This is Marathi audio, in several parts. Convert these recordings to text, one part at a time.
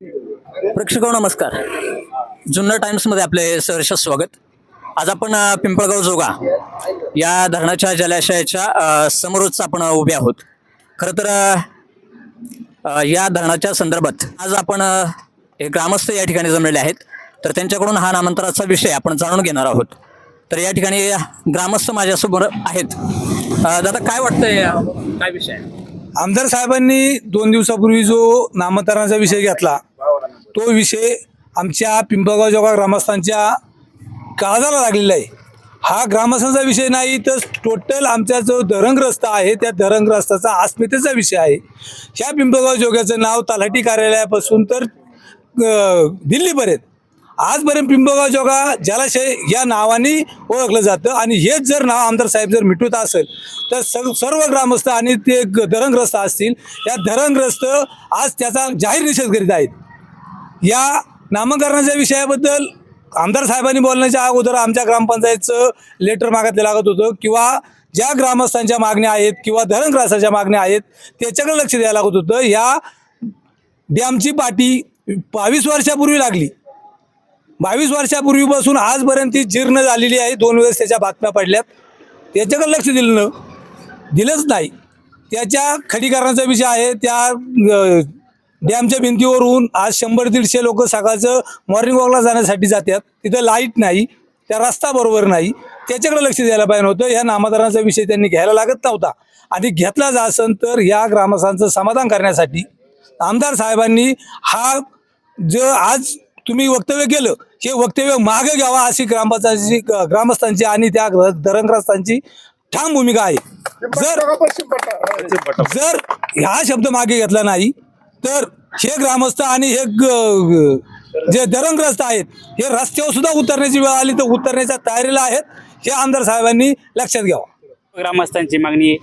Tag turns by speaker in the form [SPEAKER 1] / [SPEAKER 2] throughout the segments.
[SPEAKER 1] प्रेक्षक नमस्कार. जुन्नर टाइम्समध्ये आपले सहर्ष स्वागत. आज आपण पिंपळगाव जोगा या धरणाच्या जलाशयाच्या समोरच आपण उभे आहोत. खरं तर या धरणाच्या संदर्भात आज आपण हे ग्रामस्थ या ठिकाणी जमलेले आहेत. तर त्यांच्याकडून हा नामांतराचा विषय आपण जाणून घेणार आहोत. तर या ठिकाणी ग्रामस्थ माझ्यासमोर आहेत. दादा काय वाटतंय काय विषय
[SPEAKER 2] आमदार साहेबांनी दोन दिवसापूर्वी जो नामकरणाचा विषय घेतला तो विषय आमच्या पिंपळगाव जोगा ग्रामस्थांच्या काळजाला लागलेला आहे हा ग्रामस्थांचा विषय नाही तर टोटल आमचा जो धरणग्रस्त आहे त्या धरणग्रस्ताचा अस्मितेचा विषय आहे. ह्या पिंपळगाव जोग्याचं नाव तलाठी कार्यालयापासून तर दिल्लीपर्यंत. आजपर्यंत पिंपळगाव जोगा जलाशय या नावाने ओळखलं जातं आणि हेच जर नाव आमदार साहेब जर मिटवत असेल तर सर्व सर्व ग्रामस्थ आणि ते धरणग्रस्त असतील. या धरणग्रस्त आज त्याचा जाहीर निषेध करीत आहेत. या नामकरणाच्या विषयाबद्दल आमदार साहेबांनी बोलण्याच्या अगोदर आमच्या ग्रामपंचायतचं लेटर मागितलं लागत होतं किंवा ज्या ग्रामस्थांच्या मागण्या आहेत किंवा धरणग्रासाच्या मागण्या आहेत त्याच्याकडे लक्ष द्यायला लागत होतं. ह्या डॅमची पाटी बावीस वर्षापूर्वी लागली. बावीस वर्षापूर्वीपासून आजपर्यंत ती जीर्ण झालेली आहे. दोन वेळेस त्याच्या बातम्या पडल्यात. त्याच्याकडे लक्ष दिलं न दिलंच नाही. त्याच्या खडीकरणाचा विषय आहे. त्या डॅमच्या भिंतीवरून आज शंभर दीडशे लोक सकाळचं मॉर्निंग वॉकला जाण्यासाठी जातात. तिथं लाइट नाही त्या रस्ता बरोबर नाही. त्याच्याकडे लक्ष द्यायला पाहिजे होतं. या नामधारणाचा विषय त्यांनी घ्यायला लागत नव्हता. आणि घेतला जा असेल तर या ग्रामस्थांचं समाधान करण्यासाठी आमदार साहेबांनी हा जे आज तुम्ही वक्तव्य केलं हे वक्तव्य मागे घ्यावा अशी ग्रामपंचायतीची ग्रामस्थांची आणि त्या धरणग्रस्तांची ठाम भूमिका आहे. जर जर हा शब्द मागे घेतला नाही तर हे ग्रामस्थ आणि हे जे धरणग्रस्त आहेत हे रस्त्यावर सुद्धा उतरण्याची वेळ आली तर उतरण्याच्या तयारीला आहेत हे आमदार साहेबांनी लक्षात घ्यावं.
[SPEAKER 3] ग्रामस्थांची मागणी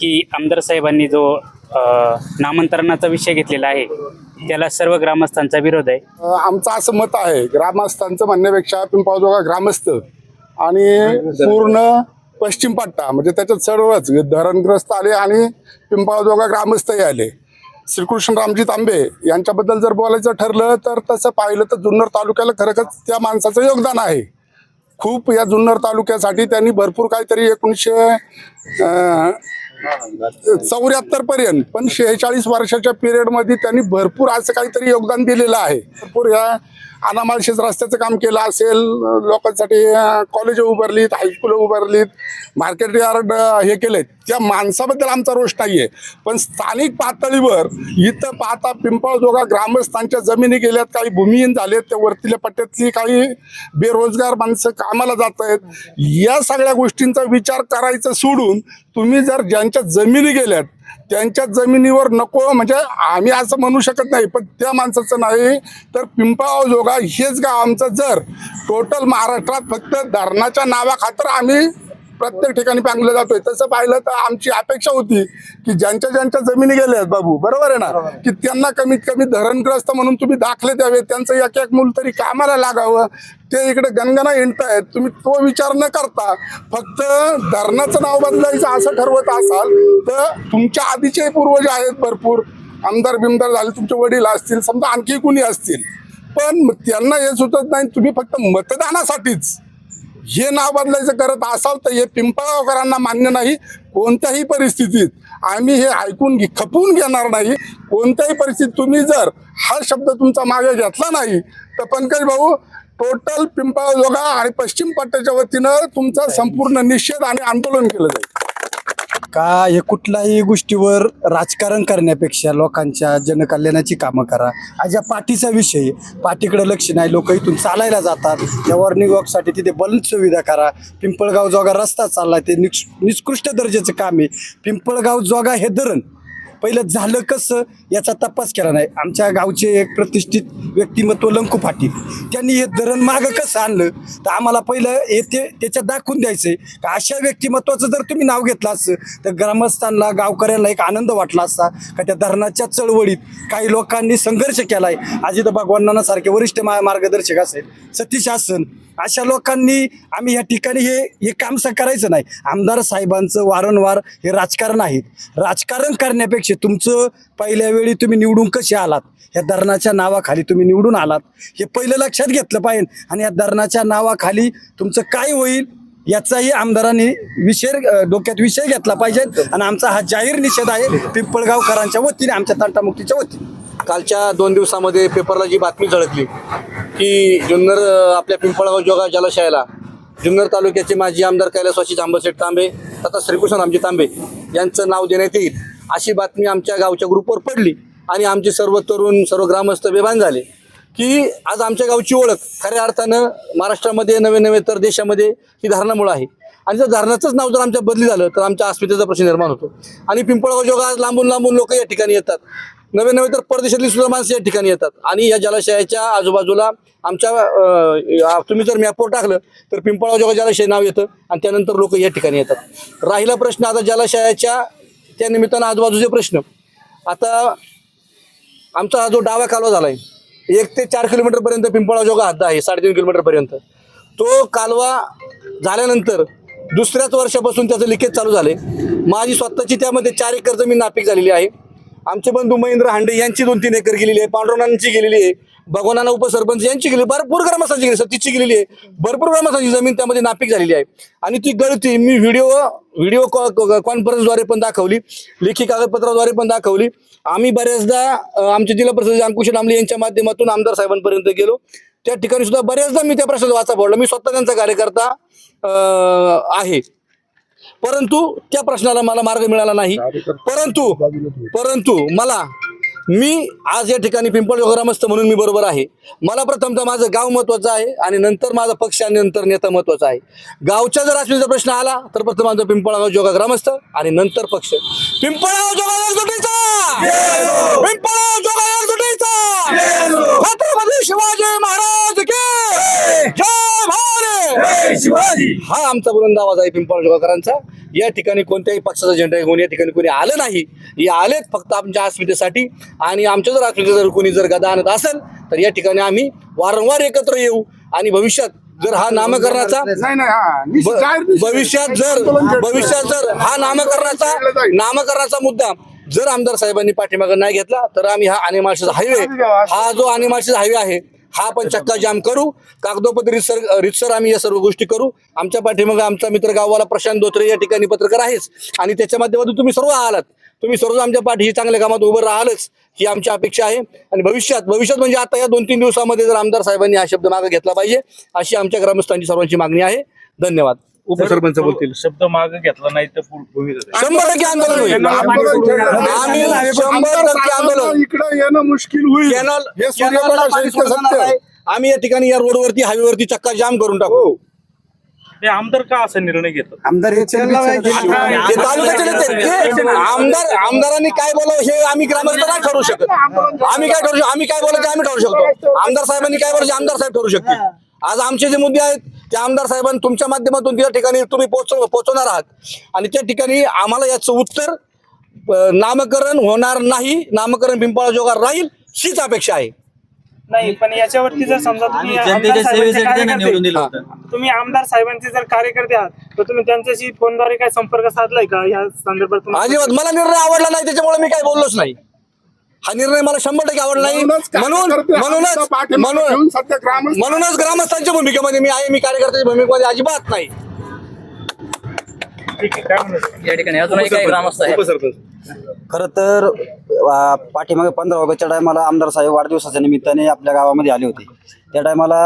[SPEAKER 3] की आमदार साहेबांनी जो अ, नामांतरणाचा विषय घेतलेला आहे त्याला सर्व ग्रामस्थांचा विरोध आहे.
[SPEAKER 4] आमचं असं मत आहे ग्रामस्थांचं म्हणण्यापेक्षा पिंपळजोगा ग्रामस्थ आणि पूर्ण पश्चिम पट्टा म्हणजे त्याच्यात सर्वच धरणग्रस्त आले आणि पिंपळजोगा ग्रामस्थही आले. श्रीकृष्ण रामजी तांबे यांच्याबद्दल जर बोलायचं ठरलं तर तसं पाहिलं तर जुन्नर तालुक्याला खरंच त्या माणसाचं योगदान आहे. खूप या जुन्नर तालुक्यासाठी त्यांनी भरपूर काहीतरी एकोणीसशे चौऱ्याहत्तर पर्यंत. पण शेहेचाळीस वर्षाच्या पिरियडमध्ये त्यांनी भरपूर असं काहीतरी योगदान दिलेलं आहे. भरपूर या अनामाळशेच रस्त्याचं काम केलं असेल लोकांसाठी कॉलेज उभारलीत हायस्कूल उभारलीत मार्केट यार्ड हे केले त्या माणसाबद्दल आमचा रोष नाही आहे पण स्थानिक पातळीवर इथं पाहता पिंपळजोगा ग्रामस्थांच्या जमिनी गेल्यात काही भूमिहीन झालेत त्या वरतील्या पट्ट्यातली काही बेरोजगार माणसं कामाला जात आहेत या सगळ्या गोष्टींचा विचार करायचं सोडून तुम्ही जर ज्यांच्या जमिनी गेल्यात त्यांच्या जमिनीवर नको म्हणजे आम्ही असं म्हणू शकत नाही पण त्या माणसाचं नाही. तर पिंपळाव जोगा हेच गाव आमचं जर. टोटल महाराष्ट्रात फक्त धरणाच्या नावाखातर आम्ही प्रत्येक ठिकाणी पांगलं जातोय. तसं पाहिलं तर आमची अपेक्षा होती की ज्यांच्या ज्यांच्या जमिनी गेल्या आहेत बाबू बरोबर आहे ना? की त्यांना कमीत कमी धरणग्रस्त म्हणून तुम्ही दाखले द्यावे त्यांचं एक एक मूल तरी कामाला लागावं. ते इकडे गणगणा हिंडतायत. तुम्ही तो विचार न करता फक्त धरणाचं नाव बदलायचं असं ठरवत असाल तर तुमच्या आधीचे पूर्वज आहेत भरपूर. आमदार बिमदार झाले तुमचे वडील असतील समजा आणखी कुणी असतील. पण त्यांना हे सुचत नाही तुम्ही फक्त मतदानासाठीच. हे नाव बदलायचं करत असाल तर हे पिंपळगावकरांना मान्य नाही. कोणत्याही परिस्थितीत आम्ही हे ऐकून घे खपवून घेणार नाही. कोणत्याही परिस्थितीत तुम्ही जर हा शब्द तुमचा मागे घेतला नाही तर पंकज भाऊ टोटल पिंपळजोगा आणि पश्चिम पट्ट्याच्या वतीनं तुमचा संपूर्ण निषेध आणि आंदोलन केलं जाईल.
[SPEAKER 5] का हे कुठल्याही गोष्टीवर राजकारण करण्यापेक्षा लोकांच्या जनकल्याणाची कामं करा. आज या पाठीचा विषय आहे. पाठीकडे लक्ष नाही लोक इथून चालायला जातात. या वॉर्निंग वॉकसाठी तिथे बलन्स सुविधा करा. पिंपळगाव जोगा रस्ता चालला ते निक्ष निकृष्ट दर्जाचं काम आहे. पिंपळगाव जोगा हे धरण पहिलं झालं कसं याचा तपास केला नाही. आमच्या गावचे एक प्रतिष्ठित व्यक्तिमत्व लंकू पाटील. त्यांनी हे धरण मागं कसं आणलं? तर आम्हाला पहिलं हे ते त्याच्यात दाखवून द्यायचंय. का अशा व्यक्तिमत्वाचं जर तुम्ही नाव घेतलं असतं तर ग्रामस्थांना गावकऱ्यांना एक आनंद वाटला असता. का त्या धरणाच्या चळवळीत काही लोकांनी संघर्ष केलाय. अजित भगवानांना सारखे वरिष्ठ मा- मार्गदर्शक असेल सतीश आसन अशा लोकांनी आम्ही या ठिकाणी हे हे काम स- करायचं नाही. आमदार साहेबांचं वारंवार हे राजकारण आहे. राजकारण करण्यापेक्षा
[SPEAKER 6] विषय तुमचं पहिल्या वेळी तुम्ही निवडून कसे आलात? या धरणाच्या नावाखाली तुम्ही निवडून आलात. हे पहिलं लक्षात घेतलं पाहिजे. आणि या धरणाच्या नावाखाली तुमचं काय होईल याचाही आमदारांनी विषय डोक्यात विषय घेतला पाहिजे. आणि आमचा हा जाहीर निषेध आहे पिंपळगावकरांच्या वतीने आमच्या तंटामुक्तीच्या वतीने.
[SPEAKER 7] कालच्या दोन दिवसामध्ये पेपरला जी बातमी झळकली की जुन्नर आपल्या पिंपळगाव जोगा जलाशयाला जुन्नर तालुक्याचे माजी आमदार कैलासवासी जांबसेठ तांबे तथा श्रीकृष्ण रामजी तांबे यांचं नाव देण्यात येईल. अशी बातमी आमच्या गावच्या ग्रुपवर पडली आणि आमचे सर्व तरुण सर्व ग्रामस्थ बेभान झाले. की आज आमच्या गावची ओळख खऱ्या अर्थानं महाराष्ट्रामध्ये नवे नवे तर देशामध्ये ही धारणामुळं आहे. आणि जर धरणाचंच नाव जर आमच्या बदली झालं तर आमच्या अस्मितेचा प्रश्न निर्माण होतो. आणि पिंपळगाव जोगा आज लांबून लांबून लोक या ठिकाणी येतात. नवे नवे तर परदेशातली सुद्धा माणसं या ठिकाणी येतात. आणि या जलाशयाच्या आजूबाजूला आमच्या तुम्ही जर मॅपवर टाकलं तर पिंपळगाव जोगा जलाशय नाव येतं आणि त्यानंतर लोक या ठिकाणी येतात. राहिला प्रश्न आता जलाशयाच्या त्या निमित्तानं आजूबाजूचे प्रश्न. आता आमचा हा जो डावा कालवा झाला आहे एक ते चार किलोमीटरपर्यंत पिंपळा जोगा हद्द आहे साडेतीन किलोमीटरपर्यंत तो कालवा झाल्यानंतर दुसऱ्याच वर्षापासून त्याचं लिकेज चालू झाले माझी स्वतःची त्यामध्ये चार एकर जमीन नापीक झालेली आहे. आमचे बंधू महेंद्र हांडे यांची दोन तीन एकर गेलेली आहे पांडुरंगांची गेलेली आहे. भगवानाना उपसरपंच यांची गेली भरपूर ग्रामस्थांची गेली सतीची गेलेली आहे. भरपूर ग्रामस्थांची जमीन त्यामध्ये नापीक झालेली आहे. आणि ती गळती मी व्हिडिओ व्हिडिओ कॉन्फरन्सद्वारे पण दाखवली. लेखी कागदपत्राद्वारे पण दाखवली. आम्ही बऱ्याचदा आमचे जिल्हा परिषद अंकुश डांबले यांच्या माध्यमातून आमदार साहेबांपर्यंत गेलो. त्या ठिकाणी सुद्धा बऱ्याचदा मी त्या प्रश्नाचा वाचा फोडला. मी स्वतः त्यांचा कार्यकर्ता आहे. परंतु त्या प्रश्नाला मला मार्ग मिळाला नाही. परंतु परंतु मला मी आज या ठिकाणी पिंपळ ग्रामस्थ म्हणून मी बरोबर आहे. मला प्रथमतः माझं गाव महत्वाचं आहे आणि नंतर माझा पक्ष आणि नंतर नेता महत्त्वाचा आहे. गावच्या जर आश्मीचा प्रश्न आला तर प्रथम माझं पिंपळगाव जोगा ग्रामस्थ आणि नंतर पक्ष. पिंपळगाव जोगा पिंपळगाव शिवाजी महाराज की जय भवानी हा आमचा बुलंद आवाज आहे पिंपळ जोगाकरांचा. या ठिकाणी कोणत्याही पक्षाचा झेंडा घेऊन या ठिकाणी कोणी आलं नाही हे आलेत फक्त आमच्या अस्मितेसाठी आणि आमच्या जर अस्मिते जर कोणी जर गदा आणत असेल तर या ठिकाणी आम्ही वारंवार एकत्र येऊ आणि भविष्यात जर हा नामकरणाचा
[SPEAKER 4] हा.
[SPEAKER 7] भविष्यात जर. भविष्यात जर हा नामकरणाचा नामकरणाचा मुद्दा जर आमदार साहेबांनी पाठीमागे नाही घेतला तर आम्ही हा अनिमाळशेचा हायवे हा जो अनिमाळशेचा हायवे आहे हा पण चक्का जाम करू. कागदोपत्री रितसर रितसर आम्ही या सर्व गोष्टी करू. आमच्या पाठीमागे आमचा मित्र गाववाला प्रशांत धोत्रे या ठिकाणी पत्रकार आहेच. आणि त्याच्या माध्यमातून तुम्ही सर्व आलात. तुम्ही सर्व आमच्या पाठी चांगल्या कामात उभं राहालच ही आमची अपेक्षा आहे. आणि भविष्यात भविष्यात म्हणजे आता या दोन तीन दिवसामध्ये जर आमदार साहेबांनी हा शब्द मागे घेतला पाहिजे अशी आमच्या ग्रामस्थांची सर्वांची मागणी आहे. धन्यवाद. उपसरपंच बोलतील.
[SPEAKER 8] शब्द मागे घेतला नाही तर
[SPEAKER 7] शंभर टक्के आंदोलन होईल. आम्ही शंभर टक्के आंदोलन
[SPEAKER 4] इकडं येणं मुश्किल होईल.
[SPEAKER 7] कॅनल
[SPEAKER 4] हे.
[SPEAKER 7] आम्ही या ठिकाणी या रोडवरती हायवेवरती चक्का जाम करून टाकू.
[SPEAKER 8] ते आमदार का असा निर्णय घेतात?
[SPEAKER 6] आमदार हे
[SPEAKER 7] आमदार आमदारांनी काय बोलावं हे आम्ही ग्रामस्थ नाही ठरवू शकत. आम्ही काय ठरवू आम्ही काय बोलायचं आम्ही ठरवू शकतो. आमदार साहेबांनी काय बोलायचं आमदार साहेब ठरवू शकतील. आज आमचे जे मुद्दे आहेत ते आमदार साहेबांनी तुमच्या माध्यमातून त्या ठिकाणी तुम्ही पोहोचव पोहोचवणार आहात आणि त्या ठिकाणी आम्हाला याचं उत्तर नामकरण होणार नाही नामकरण पिंपळा जोगार राहील हीच अपेक्षा आहे.
[SPEAKER 9] नाही पण याच्यावरती जर समजा तुम्ही आमदार साहेबांचे कार्यकर्ते तुम्ही आमदार साहेबांचे जर कार्यकर्ते आहात तर तुम्ही त्यांच्याशी फोनद्वारे काय संपर्क साधलाय का? या संदर्भात
[SPEAKER 7] अजिबात मला निर्णय आवडला नाही त्याच्यामुळे मी काय बोललोच नाही. हा निर्णय मला शंभर टक्के आवडला नाही.
[SPEAKER 4] म्हणूनच
[SPEAKER 7] म्हणून म्हणूनच म्हणून म्हणूनच ग्रामस्थांच्या भूमिकेमध्ये मी आहे मी कार्यकर्त्याच्या भूमिकेमध्ये अजिबात नाही.
[SPEAKER 8] ठीक आहे काय म्हणत
[SPEAKER 1] या ठिकाणी अजूनही काही ग्रामस्थ आहेत.
[SPEAKER 8] उपसरपंच.
[SPEAKER 6] खरं तर पाठीमागे पंधरा ऑगस्टच्या टायमाला आमदार साहेब वाढदिवसाच्या निमित्ताने आपल्या गावामध्ये आले होते. त्या टायमाला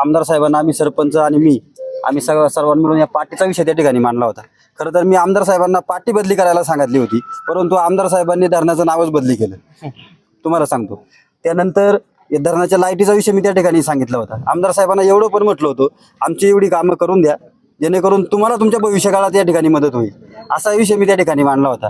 [SPEAKER 6] आमदार साहेबांना आम्ही सरपंच आणि मी आम्ही सगळं सर्वांनी मिळून या पार्टीचा विषय त्या ठिकाणी मांडला होता. खरं तर मी आमदार साहेबांना पार्टी बदली करायला सांगितली होती परंतु आमदार साहेबांनी धरणाचं नावच बदली केलं. तुम्हाला सांगतो. त्यानंतर या धरणाच्या लाईटीचा विषय मी त्या ठिकाणी सांगितला होता. आमदार साहेबांना एवढं पण म्हटलं होतं आमची एवढी कामं करून द्या जेणेकरून तुम्हाला तुमच्या भविष्यकाळात या ठिकाणी मदत होईल. असा विषय मी त्या ठिकाणी मांडला होता.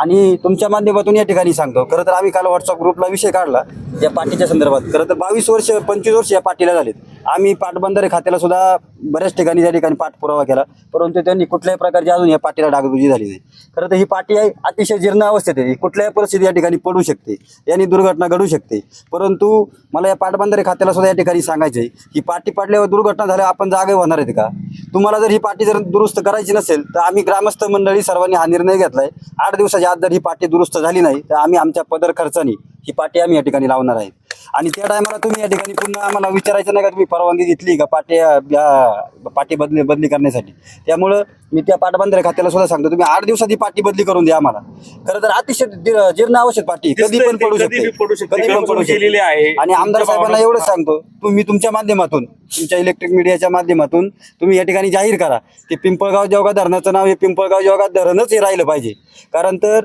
[SPEAKER 6] आणि तुमच्या माध्यमातून या ठिकाणी सांगतो खरं तर आम्ही काल व्हॉट्सअप ग्रुपला विषय काढला या पार्टीच्या संदर्भात. खरं तर बावीस वर्ष पंचवीस वर्ष या पार्टीला झालेत. आम्ही पाटबंधारे खात्याला सुद्धा बऱ्याच ठिकाणी त्या ठिकाणी पाठपुरावा केला. परंतु त्यांनी कुठल्याही प्रकारची अजून या पाठीला डागडुजी झाली नाही. खरं तर ही पाटी आहे अतिशय जीर्ण अवस्थेत आहे. कुठल्याही परिस्थिती या ठिकाणी पडू शकते. यांनी दुर्घटना घडू शकते. परंतु मला या पाटबंधारे खात्याला सुद्धा या ठिकाणी सांगायचं आहे ही पाटी पाडल्यावर दुर्घटना झाल्यावर आपण जागे होणार आहेत का? तुम्हाला जर ही पाटी जर दुरुस्त करायची नसेल तर आम्ही ग्रामस्थ मंडळी सर्वांनी हा निर्णय घेतला आहे आठ दिवसाच्या आत जर ही पाटी दुरुस्त झाली नाही तर आम्ही आमच्या पदर खर्चानी ही पाटी आम्ही या ठिकाणी लावणार आहे आणि त्या टायमाला तुम्ही या ठिकाणी पुन्हा आम्हाला विचारायचं नाही का तुम्ही परवानगी घेतली का पाटी पाटी बदली बदली करण्यासाठी. त्यामुळं मी त्या पाटबंधारे खात्याला सुद्धा सांगतो तुम्ही आठ दिवसात ही पाटी बदली करून द्या आम्हाला. खरं तर अतिशय जीर्ण आवश्यक पाटी कधी पण पडू शकते. कधी पण पडू. शकते. आणि आमदार साहेबांना एवढंच सांगतो तुम्ही तुमच्या माध्यमातून तुमच्या इलेक्ट्रिक मीडियाच्या माध्यमातून तुम्ही या ठिकाणी जाहीर करा. की पिंपळगाव जेवगा धरणाचं नाव हे पिंपळगाव जेवगा धरणच हे राहिलं पाहिजे. कारण तर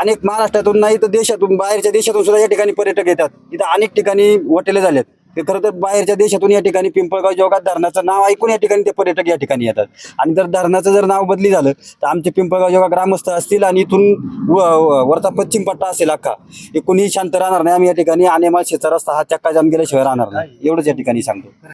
[SPEAKER 6] अनेक महाराष्ट्रातून नाही तर देशातून बाहेरच्या देशातून सुद्धा या ठिकाणी पर्यटक येतात. इथं अनेक ठिकाणी वटेले झालेत. ते खरं तर बाहेरच्या देशातून या ठिकाणी पिंपळगाव जेवगा धरणाचं नाव ऐकून या ठिकाणी ते पर्यटक या ठिकाणी येतात. आणि जर धरणाचं जर नाव बदली झालं तर आमचे पिंपळगाव जेव्हा ग्रामस्थ असतील आणि इथून व- वरचा पश्चिम पट्टा असेल अख्खा हे कुणीही शांत राहणार नाही. आम्ही या ठिकाणी आणि शेचा रस्ता हा चक्का जाम गेल्याशिवाय राहणार नाही. एवढंच या ठिकाणी सांगतो.